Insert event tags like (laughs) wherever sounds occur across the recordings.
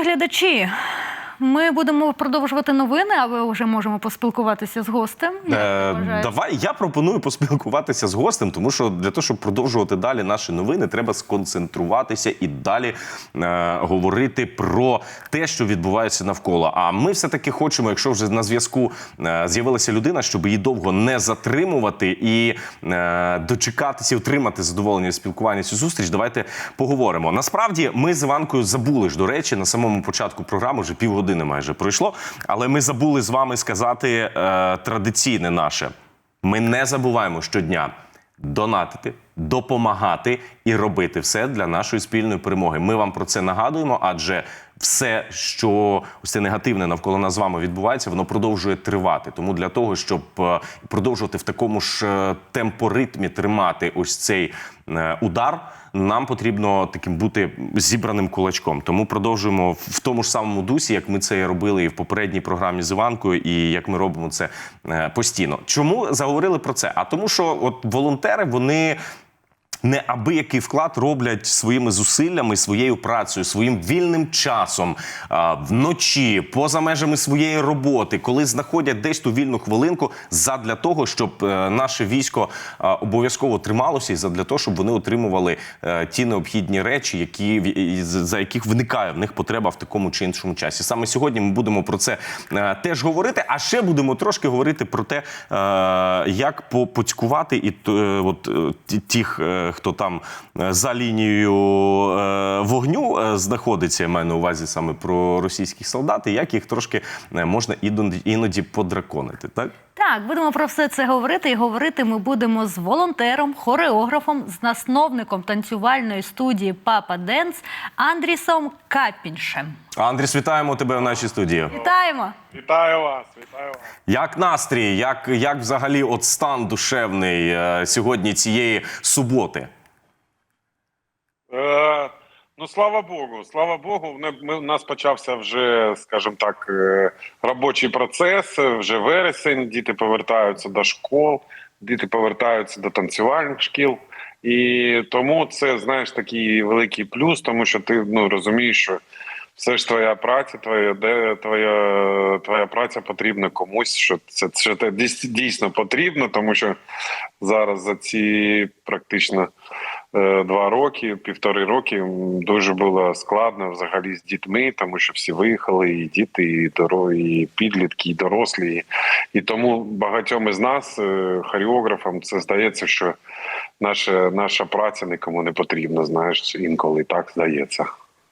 Шановні глядачі, ми будемо продовжувати новини, а ви вже можемо поспілкуватися з гостем. Е, давай я пропоную поспілкуватися з гостем, тому що для того, щоб продовжувати далі наші новини, треба сконцентруватися і далі е, говорити про те, що відбувається навколо. А ми все таки хочемо, якщо вже на зв'язку е, з'явилася людина, щоб її довго не затримувати і е, дочекатися, отримати задоволення від спілкування цю зустріч. Давайте поговоримо. Насправді, ми з Іванкою забули ж до речі на самому початку програми вже півгодини майже пройшло. Але ми забули з вами сказати е, традиційне наше. Ми не забуваємо щодня донатити, допомагати і робити все для нашої спільної перемоги. Ми вам про це нагадуємо, адже все, що ось це негативне навколо нас з вами відбувається, воно продовжує тривати. Тому для того, щоб е, продовжувати в такому ж е, темпоритмі тримати ось цей е, удар. Нам потрібно таким бути зібраним кулачком. Тому продовжуємо в тому ж самому дусі, як ми це робили і в попередній програмі з Іванкою, і як ми робимо це постійно. Чому заговорили про це? А тому, що от волонтери вони. Неабиякий вклад роблять своїми зусиллями, своєю працею, своїм вільним часом вночі, поза межами своєї роботи, коли знаходять десь ту вільну хвилинку, задля того, щоб е, наше військо обов'язково трималося, і задля того, щоб вони отримували е, ті необхідні речі, які за яких виникає в них потреба в такому чи іншому часі. Саме сьогодні ми будемо про це е, теж говорити. А ще будемо трошки говорити про те, як по- поцькувати і т- е, от тих, хто там е, за лінією е, вогню е, знаходиться, я маю на увазі саме про російських солдат, і як їх трошки можна іноді, подраконити. Так Так, будемо про все це говорити. І говорити ми будемо з волонтером, хореографом, з засновником танцювальної студії Папа Денс Андрісом Капіншем. Андріс, вітаємо тебе в нашій студії. Вітаємо! Вітаю вас, вітаю вас. Як настрій, як, як взагалі от стан душевний е, сьогодні цієї суботи? Е, ну, слава Богу, слава Богу, ми, ми, у нас почався вже, скажімо так, е, робочий процес. Вже вересень, діти повертаються до школ, діти повертаються до танцювальних шкіл. І тому це, знаєш, такий великий плюс, тому що ти ну, розумієш, що все ж твоя праця, твоя де твоя, твоя праця потрібна комусь, що це що це дійс- дійсно потрібно, тому що зараз за ці практично е, два роки, півтори роки дуже було складно взагалі з дітьми, тому що всі виїхали, і діти, і доро, і підлітки, і дорослі. І, і тому багатьом із нас, е, хореографам, це здається, що наша, наша праця нікому не потрібна. Знаєш, інколи так здається.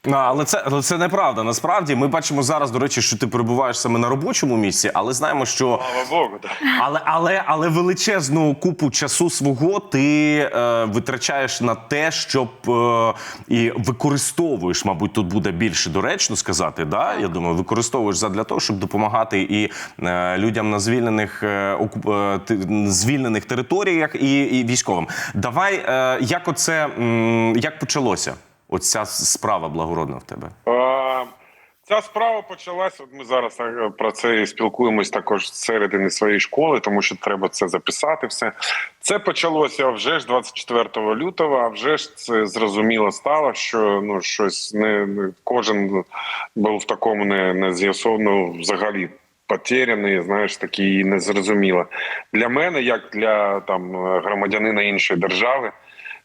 А, але це але це неправда. Насправді ми бачимо зараз, до речі, що ти перебуваєш саме на робочому місці, але знаємо, що Богу, так. але, але, але величезну купу часу свого ти е, витрачаєш на те, щоб е, і використовуєш, мабуть, тут буде більше доречно сказати. Да? Я думаю, використовуєш задля того, щоб допомагати і е, людям на звільнених е, окуп, е, звільнених територіях і, і військовим. Давай, е, як оце м, як почалося? Оця справа благородна в тебе. Ця справа почалась. От ми зараз е, про це і спілкуємось також середини своєї школи, тому що треба це записати. Все це почалося вже ж 24 лютого. А вже ж це зрозуміло стало, що ну щось не кожен був в такому не, не з'ясовано взагалі. Потеряний, знаєш, такий незрозуміло для мене, як для там громадянина іншої держави.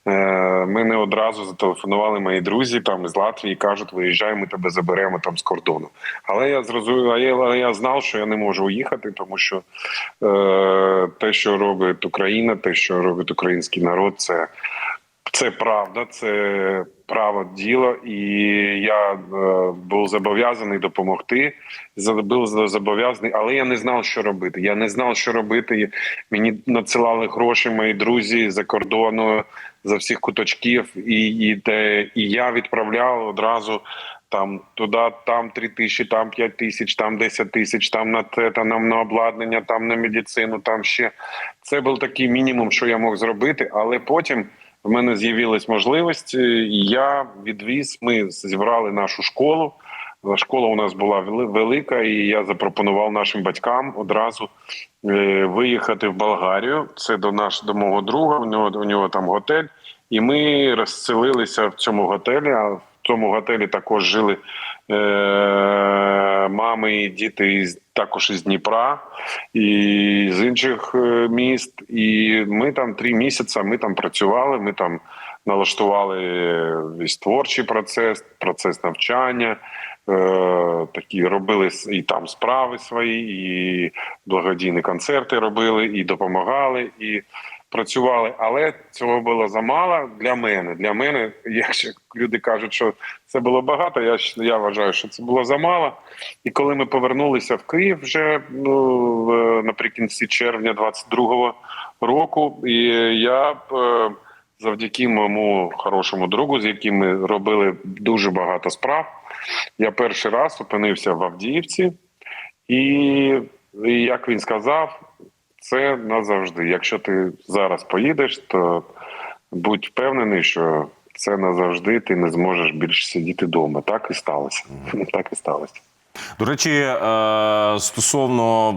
Е, Мене одразу зателефонували мої друзі там з Латвії, кажуть, виїжджай, ми тебе заберемо там з кордону. Але я зрозумів, а я, я знав, що я не можу уїхати, тому що е, те, що робить Україна, те, що робить український народ, це, це правда, це право діло, і я е, був зобов'язаний допомогти. Був зобов'язаний, але я не знав, що робити. Я не знав, що робити. Мені надсилали гроші мої друзі за кордону за всіх куточків, і, і, де, і я відправляв одразу. Там туди, там 3 тисячі, там 5 тисяч, там 10 тисяч, там на те, там на- на обладнання, там на медицину, там ще це був такий мінімум, що я мог зробити. Але потім в мене з'явилась можливість, і я відвіз. Ми зібрали нашу школу. Школа у нас була велика, і я запропонував нашим батькам одразу е, виїхати в Болгарію. Це до наш до мого друга. У нього у нього там готель, і ми розселилися в цьому готелі. А в цьому готелі також жили е, мами і діти із, також із Дніпра і з інших е, міст. І ми там три місяці. Ми там працювали. Ми там налаштували творчий процес, процес навчання. Е, такі робили і там справи свої, і благодійні концерти робили, і допомагали, і працювали. Але цього було замало для мене. Для мене, якщо люди кажуть, що це було багато, я, я вважаю, що це було замало. І коли ми повернулися в Київ вже ну, наприкінці червня 22-го року, і я е, завдяки моєму хорошому другу, з яким ми робили дуже багато справ. Я перший раз опинився в Авдіївці, і як він сказав, це назавжди. Якщо ти зараз поїдеш, то будь впевнений, що це назавжди ти не зможеш більше сидіти вдома. Так і сталося. Так і сталося. До речі, е, стосовно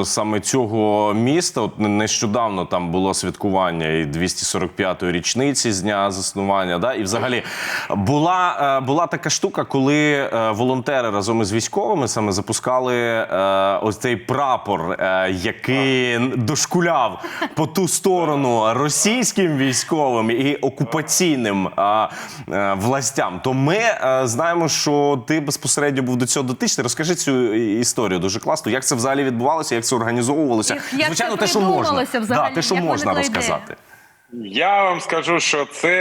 е, саме цього міста, от нещодавно там було святкування і 245-ї річниці з дня заснування. Да? І взагалі була, е, була така штука, коли волонтери разом із військовими саме запускали ось цей прапор, який дошкуляв по ту сторону російським військовим і окупаційним властям. То ми знаємо, що ти безпосередньо був до цього дотичний. Розкажи цю історію дуже класно. Як це взагалі відбувалося, як це організовувалося? І як Звичайно, це те, що можна. взагалі? Да, те, що Як можна ідея? розказати. Я вам скажу, що це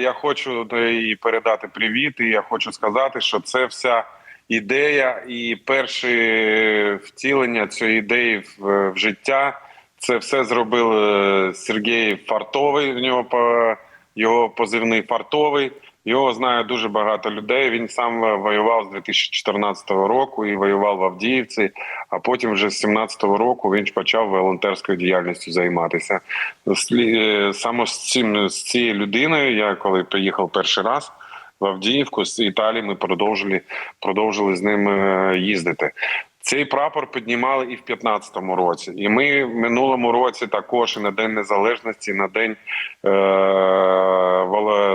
я хочу і передати привіт, і я хочу сказати, що це вся ідея і перше втілення цієї ідеї в, в життя. Це все зробив е, Сергій Фартовий. В нього по його позивний Фартовий. Його знає дуже багато людей. Він сам воював з 2014 року і воював в Авдіївці. А потім, вже з 2017 року, він почав волонтерською діяльністю займатися. Е, Саме з цим з цією людиною, я коли приїхав перший раз в Авдіївку з Італії, ми продовжили продовжили з ним е, їздити. Цей прапор піднімали і в 2015 році, і ми в минулому році також і на День Незалежності, на День е-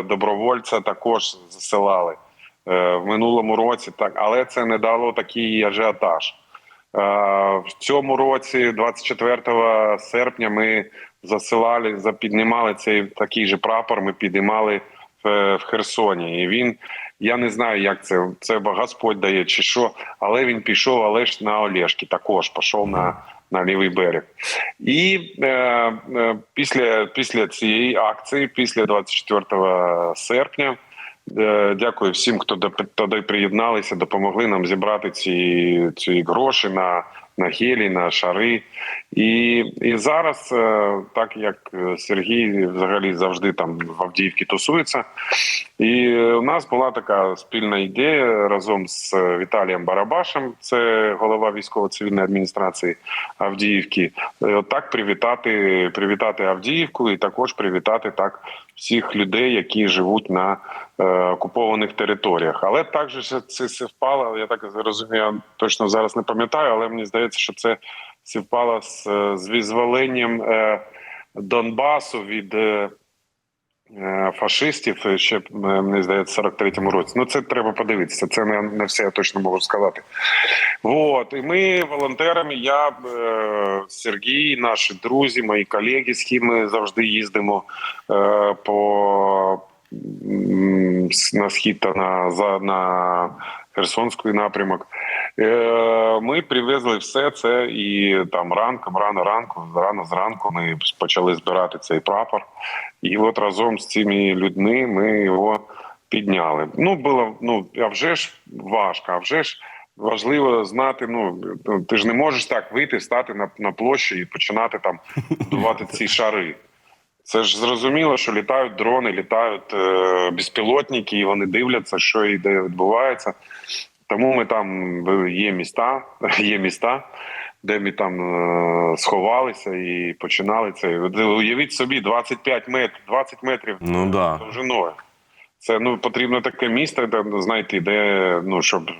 добровольця також засилали е- в минулому році. Так, але це не дало такий ажіотаж. Е, В цьому році, 24 серпня, ми засилали, запіднімали цей такий же прапор. Ми підіймали в, в Херсоні. І він, я не знаю, як це це Господь дає чи що, але він пішов, але ж на Олешки також пішов на, на лівий берег. І е, е, після, після цієї акції, після 24 серпня. Е, Дякую всім, хто туди приєдналися, допомогли нам зібрати ці, ці гроші на, на гелі, на шари. І, і зараз, е, так як е, Сергій взагалі завжди там в Авдіївці тусується, і у нас була така спільна ідея разом з Віталієм Барабашем, це голова військово-цивільної адміністрації Авдіївки. е, Так привітати, привітати Авдіївку і також привітати так всіх людей, які живуть на е, окупованих територіях. Але також це, співпало. Я так розумію, точно зараз не пам'ятаю, але мені здається, що це співпало з, з визволенням е, Донбасу від. Е, Фашистів ще е, мені здається, в 43-му році. Ну це треба подивитися. Це не, не все я точно можу сказати. Вот і ми волонтерами. Я е, Сергій, наші друзі, мої колеги, з ким ми завжди їздимо е, по на схід та на на Херсонський напрямок. Е, Ми привезли все це і там ранком, рано ранку, рано зранку ми почали збирати цей прапор. І от разом з цими людьми ми його підняли. Ну було ну а вже ж важко, а вже ж. Важливо знати, ну ти ж не можеш так вийти, стати на, на площі і починати там будувати ці шари. Це ж зрозуміло, що літають дрони, літають е, безпілотники, і вони дивляться, що і де відбувається. Тому ми там е, є міста, (laughs) є міста, де ми там е, сховалися і починали це. Уявіть собі, 25 метрів, 20 метрів Ну да. довжиною. Це ну потрібно таке місце, де знайти, де ну щоб.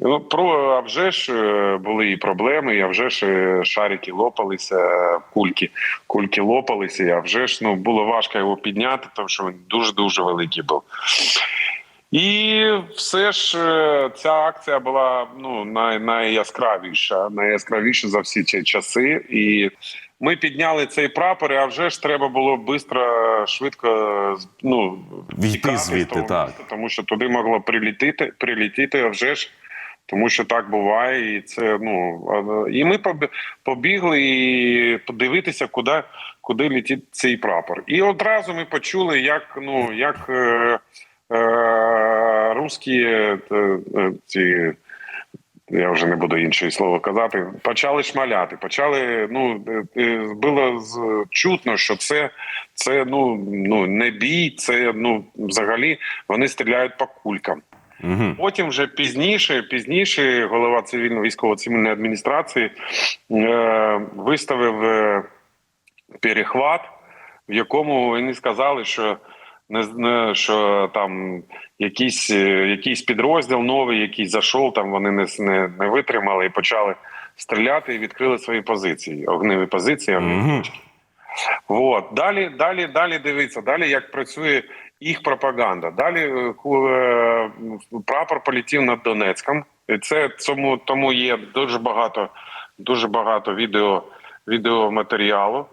Ну, про а вже ж е, були і проблеми, і а вже ж е, шарики лопалися, е, кульки, кульки лопалися, і а вже ж ну було важко його підняти, тому що він дуже дуже великий був. І все ж е, ця акція була ну най, найяскравіша, найяскравіша за всі ці часи. І ми підняли цей прапор, а вже ж треба було швидко, швидко ну, Війти звідти, того так. міста, тому що туди могло прилітити, прилітити, а вже ж. Тому що так буває, і це ну і ми побі- побігли і подивитися, куди, куди летить цей прапор. І одразу ми почули, як ну як е, русські е, ці. Я вже не буду іншої слова казати. Почали шмаляти. Почали. Ну е, е, було чутно, що це, це ну, ну не бій, це ну взагалі вони стріляють по кулькам. Угу. Потім вже пізніше, пізніше голова цивільно військово-цивільної адміністрації е, виставив е, перехват, в якому вони сказали, що не, що там якийсь, е, якийсь підрозділ новий, який зайшов, там вони не, не, не витримали і почали стріляти і відкрили свої позиції, огневі позиції. огневі Мгм. точки. Вот. Далі, далі, далі дивиться, далі як працює їх пропаганда. Далі е, е, прапор полетів над Донецьком. І це цьому тому є дуже багато, дуже багато відео, відеоматеріалу.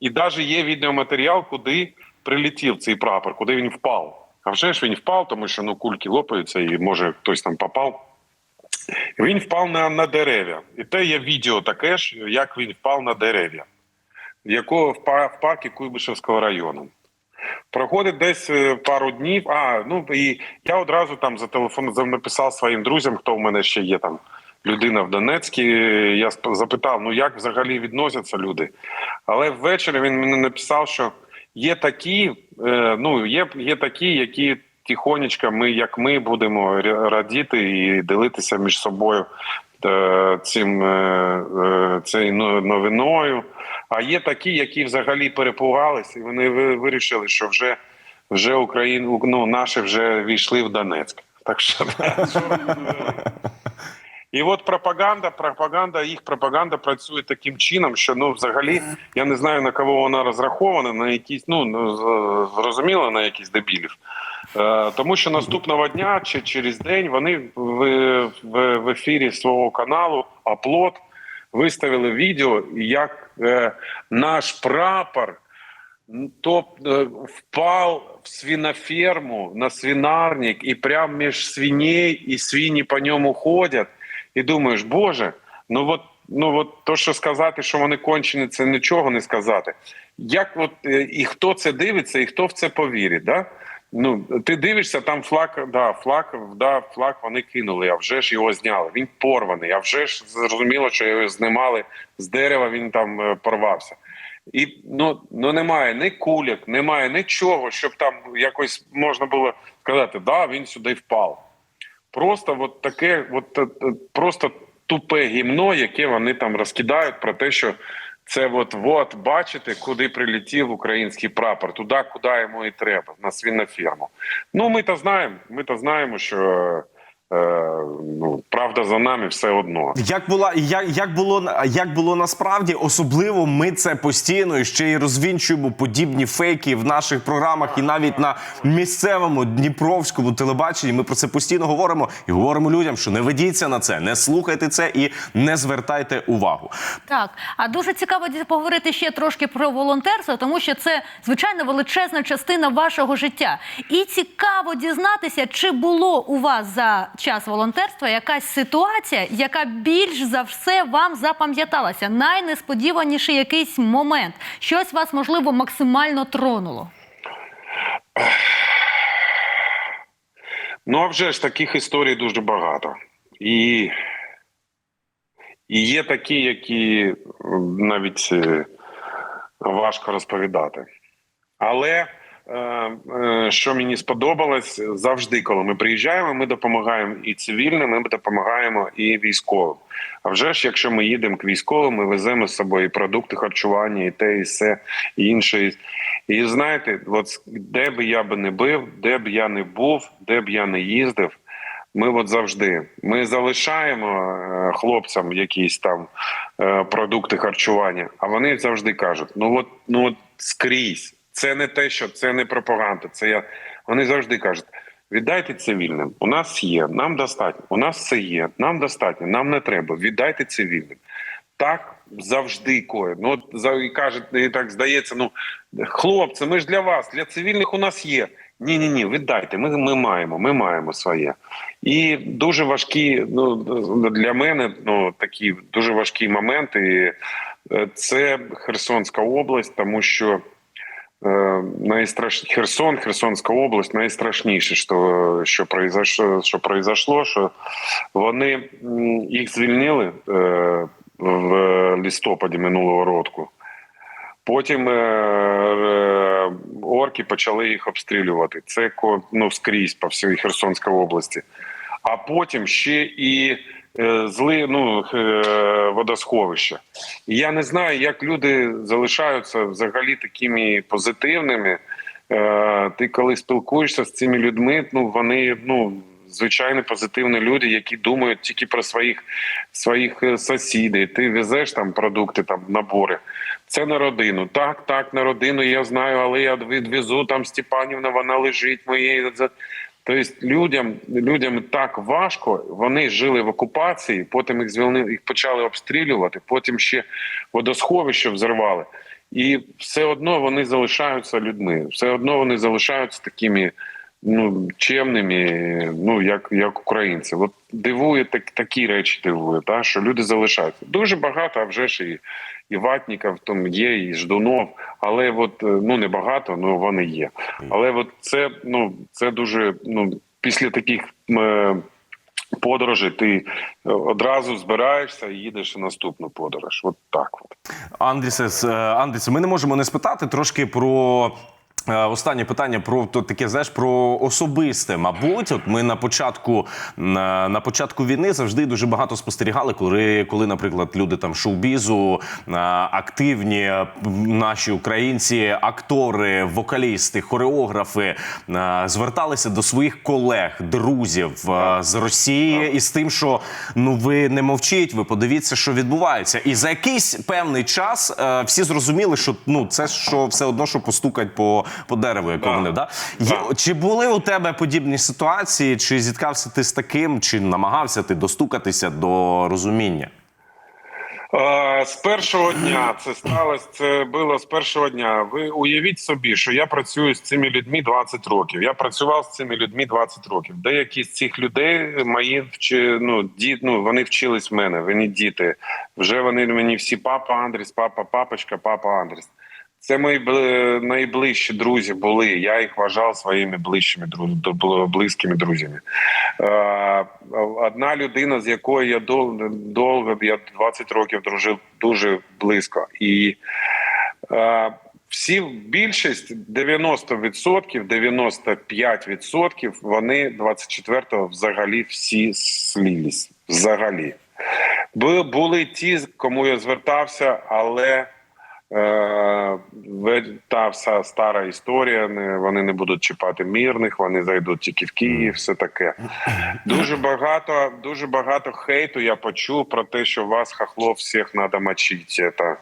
І навіть є відеоматеріал, куди прилетів цей прапор, куди він впав. А вже ж він впав, тому що ну кульки лопаються, і може хтось там попав. Він впав на, на дерев'я. І те є відео таке ж, як він впав на дерев'я, якого в, па- в парку Куйбишевського району. Проходить десь е, пару днів. А ну і я одразу там за телефон написав своїм друзям, хто в мене ще є там людина в Донецьку. Я запитав, ну як взагалі відносяться люди. Але ввечері він мені написав, що є такі, е, ну є, є такі, які тихонечко, ми як ми будемо ра- радіти і ділитися між собою е, цим е, цією новиною. А є такі, які взагалі перепугалися, і вони ви- вирішили, що вже вже Україну, ну наші вже війшли в Донецьк. Так що? (laughs) і от пропаганда, пропаганда, їх пропаганда працює таким чином, що ну взагалі я не знаю на кого вона розрахована, на якісь, ну ну, зрозуміло, на якісь дебілів. Е, тому що наступного дня чи через день вони в, в, в ефірі свого каналу Аплод виставили відео, як е, наш прапор то е, впав в свиноферму на свинарник, і прямо між свиней, і свині по ньому ходять. І думаєш, Боже, ну от, ну от то, що сказати, що вони кончені, це нічого не сказати. Як от е, і хто це дивиться, і хто в це повірить? Да? Ну, ти дивишся, там флаг, да, флаг, да, флаг вони кинули, а вже ж його зняли. Він порваний, а вже ж зрозуміло, що його знімали з дерева, він там е, порвався. І ну, ну немає ні куляк, немає нічого, щоб там якось можна було сказати, да, він сюди впав. Просто от таке, от, е, е, просто тупе гімно, яке вони там розкидають про те, що це от, от бачите, куди прилетів український прапор, туди, куди йому і треба, на свиноферму. Ну, ми то знаємо, ми то знаємо, що ну, правда за нами все одно. Як була як, як було як було насправді, особливо ми це постійно і ще й розвінчуємо подібні фейки в наших програмах, і навіть на місцевому дніпровському телебаченні. Ми про це постійно говоримо і говоримо людям, що не ведіться на це, не слухайте це і не звертайте увагу. Так, а дуже цікаво поговорити ще трошки про волонтерство, тому що це звичайно величезна частина вашого життя. І цікаво дізнатися, чи було у вас за час волонтерства якась ситуація, яка більш за все вам запам'яталася. Найнесподіваніший якийсь момент, щось вас можливо максимально тронуло. Ну, а вже ж таких історій дуже багато. І, і є такі, які навіть е, важко розповідати. Але що мені сподобалось, завжди, коли ми приїжджаємо, ми допомагаємо і цивільним, ми допомагаємо і військовим. А вже ж, якщо ми їдемо к військовим, ми веземо з собою і продукти харчування, і те, і все, і інше. І знаєте, от де б я би не бив, де б я не був, де б я не їздив. Ми от завжди ми залишаємо е, хлопцям якісь там е, продукти харчування, а вони завжди кажуть: ну от ну от скрізь. Це не те, що це не пропаганда. Це я. Вони завжди кажуть: Віддайте цивільним. У нас є, нам достатньо. У нас все є, нам достатньо, нам не треба. Віддайте цивільним. Так завжди коє. Ну от і кажуть, і так здається. Ну хлопці, ми ж для вас, для цивільних у нас є. Ні, ні, ні, віддайте. Ми, ми маємо, ми маємо своє. І дуже важкі, ну для мене ну такі дуже важкі моменти. Е, Це Херсонська область, тому що е, найстраш... Херсон, Херсонська область найстрашніше, що, що произошло, що произошло, що вони їх звільнили е, в листопаді минулого року. Потім е, орки почали їх обстрілювати. Це ну, скрізь по всій Херсонській області. А потім ще і зли ну, е, водосховища. Я не знаю, як люди залишаються взагалі такими позитивними. Е, ти коли спілкуєшся з цими людьми, ну вони ну. Звичайно, позитивні люди, які думають тільки про своїх своїх е, сусідів. Ти везеш там продукти, там набори. Це на родину. Так, так, на родину я знаю, але я відвезу там Степанівна, вона лежить моєї. Тобто людям, людям так важко. Вони жили в окупації, потім їх звільнили, їх почали обстрілювати, потім ще водосховище взорвали. І все одно вони залишаються людьми. Все одно вони залишаються такими ну, чемними, ну як, як українці. От дивує так, такі речі дивує, та, що люди залишаються. Дуже багато, а вже ж і, і ватників там є, і ждунов, але от е, ну не багато, ну вони є. Але от це ну це дуже ну після таких. Е, Подорожі ти е, одразу збираєшся і їдеш у наступну подорож. От так от. Андрісе, Андрісе, ми не можемо не спитати трошки про. Е, Останнє питання про то таке, знаєш, про особисте. Мабуть, от ми на початку на, на початку війни завжди дуже багато спостерігали, коли, коли, наприклад, люди там шоу-бізу, е, активні е, наші українці, актори, вокалісти, хореографи зверталися до своїх колег, друзів з Росії із тим, що ну ви не мовчіть, ви подивіться, що відбувається. І за якийсь певний час всі зрозуміли, що ну це що все одно, що постукать по, по дереву, як вони да? Да. Чи були у тебе подібні ситуації? Чи зіткався ти з таким, чи намагався ти достукатися до розуміння? Е, З першого дня це сталося. Це було з першого дня. Ви уявіть собі, що я працюю з цими людьми 20 років. Я працював з цими людьми 20 років. Деякі з цих людей мої вчи, ну, ді, ну, вони вчились в мене. Вони діти. Вже вони мені всі папа Андріс, папа, папочка, папа Андріс. Це мої бли- найближчі друзі були. Я їх вважав своїми ближчими близькими друзями. Е, Одна людина, з якою я довго, я 20 років дружив дуже близько. І е, всі більшість 90%, 95% вони 24-го взагалі всі слілись. Взагалі. Були ті, кому я звертався, але та вся стара історія. Вони не будуть чіпати мирних, вони зайдуть тільки в Київ. Все таке. Дуже багато, дуже багато хейту я почув про те, що вас хахлов всіх треба мочити. Це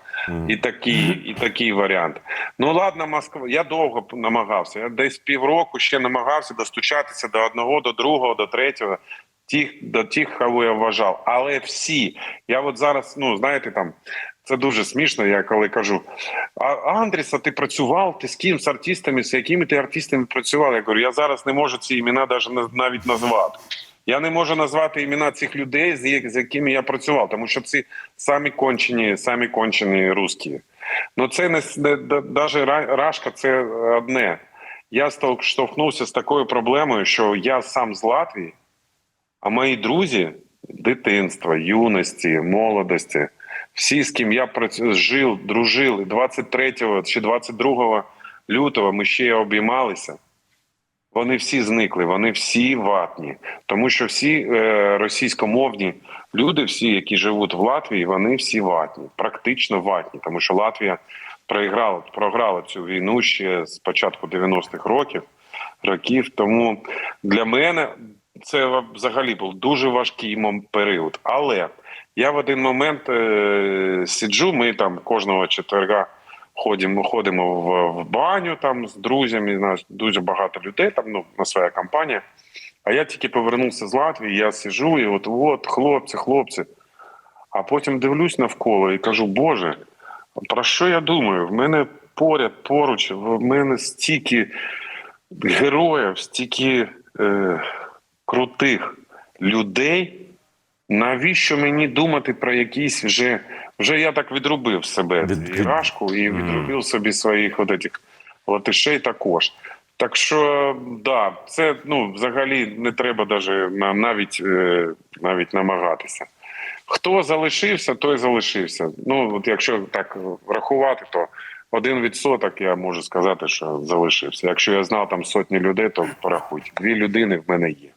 і такий, і такий варіант. Ну ладно, Москва. Я довго намагався. Я десь півроку ще намагався достучатися до одного, до другого, до третього. Тих до тих, кого я вважав, але всі, я от зараз, ну знаєте, там це дуже смішно. Я коли кажу: а Андріса, ти працював? Ти з ким з артистами? З якими ти артистами працював? Я говорю, я зараз не можу ці імена навіть назвати. Я не можу назвати імена цих людей, з якими я працював, тому що ці самі кончені, самі кончені русські. Ну це не даже Рашка, це одне. Я штовхнувся з такою проблемою, що я сам з Латвії, а мої друзі дитинства, юності, молодості, всі, з ким я жив, дружив, 23 чи 22 лютого ми ще обіймалися. Вони всі зникли, вони всі ватні, тому що всі е, російськомовні люди, всі, які живуть в Латвії, вони всі ватні, практично ватні, тому що Латвія проіграла програла цю війну ще з початку 90-х років. Років тому для мене це взагалі був дуже важкий період. Але я в один момент е, сиджу, ми там кожного четверга Ходимо, ходимо в, в баню там з друзями. Нас дуже багато людей там, ну, на своя компанія. А я тільки повернувся з Латвії, я сижу, і от, от, хлопці, хлопці. А потім дивлюсь навколо і кажу, Боже, про що я думаю? В мене поряд, поруч, в мене стільки героїв, стільки е, крутих людей. Навіщо мені думати про якісь вже. Вже я так відробив себе Від- іграшку і відробив собі своїх от этих латишей також. Так що, да, це ну взагалі не треба даже на навіть е, навіть намагатися. Хто залишився, той залишився. Ну от якщо так рахувати, то один відсоток я можу сказати, що залишився. Якщо я знав там сотні людей, то порахуйте. Дві людини в мене є.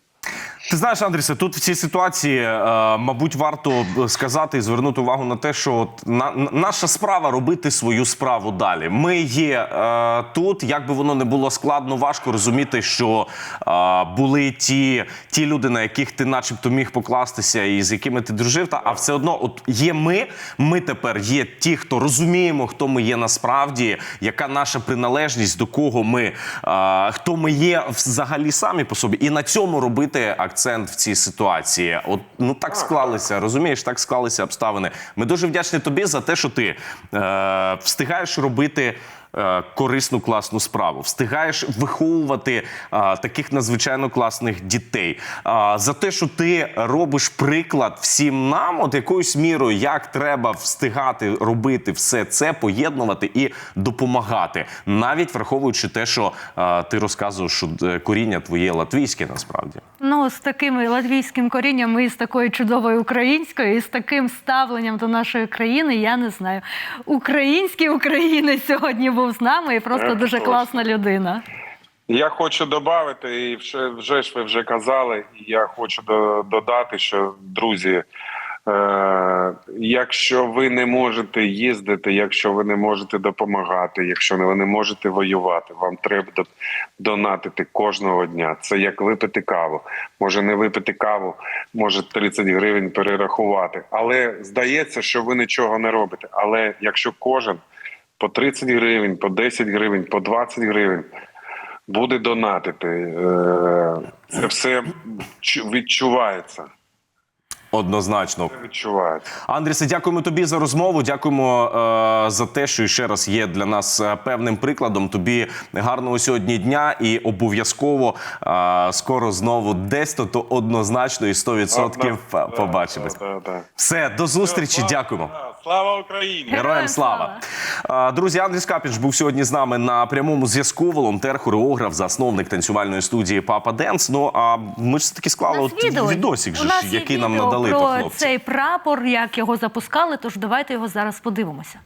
Ти знаєш, Андрісе, тут в цій ситуації, е, мабуть, варто сказати і звернути увагу на те, що от на, наша справа робити свою справу далі. Ми є е, тут, як би воно не було складно, важко розуміти, що е, були ті, ті люди, на яких ти, начебто, міг покластися, і з якими ти дружив. Та а все одно, от є ми. Ми тепер є ті, хто розуміємо, хто ми є насправді, яка наша приналежність, до кого ми, е, хто ми є взагалі самі по собі, і на цьому робити акцент в цій ситуації. От ну так склалися, розумієш, так склалися обставини. Ми дуже вдячні тобі за те, що ти е, встигаєш робити. е, Корисну класну справу, встигаєш виховувати а, таких надзвичайно класних дітей. А, за те, що ти робиш приклад всім нам, от якоюсь мірою, як треба встигати робити все це, поєднувати і допомагати, навіть враховуючи те, що а, ти розказуєш, що е, коріння твоє латвійське насправді. Ну, з таким латвійським корінням і з такою чудовою українською, і з таким ставленням до нашої країни, я не знаю. Український українець сьогодні був з нами і просто дуже класна людина. Я хочу додати, і вже, вже ж ви вже казали, і я хочу додати, що друзі, якщо ви не можете їздити, якщо ви не можете допомагати, якщо ви не можете воювати, вам треба донатити кожного дня. Це як випити каву. Може не випити каву, може 30 гривень перерахувати. Але здається, що ви нічого не робите. Але якщо кожен по 30 гривень, по 10 гривень, по 20 гривень буде донатити. Е, Це все чу- відчувається. Однозначно. Відчувається. Андрісе, дякуємо тобі за розмову. Дякуємо е, за те, що ще раз є для нас е, певним прикладом. Тобі гарного сьогодні дня і обов'язково е, скоро знову десь то, то однозначно і 100% Одна... побачимось. да, да, да. Все, до зустрічі. Дякуємо. Слава Україні! Героям слава! Друзі, Андрій Скапіч був сьогодні з нами на прямому зв'язку. Волонтер, хореограф, засновник танцювальної студії Папа Денс. Ну а ми ж таки склали от відосик, же, ж, який нам надали надали то хлопці. цей прапор, як його запускали. Тож давайте його зараз подивимося.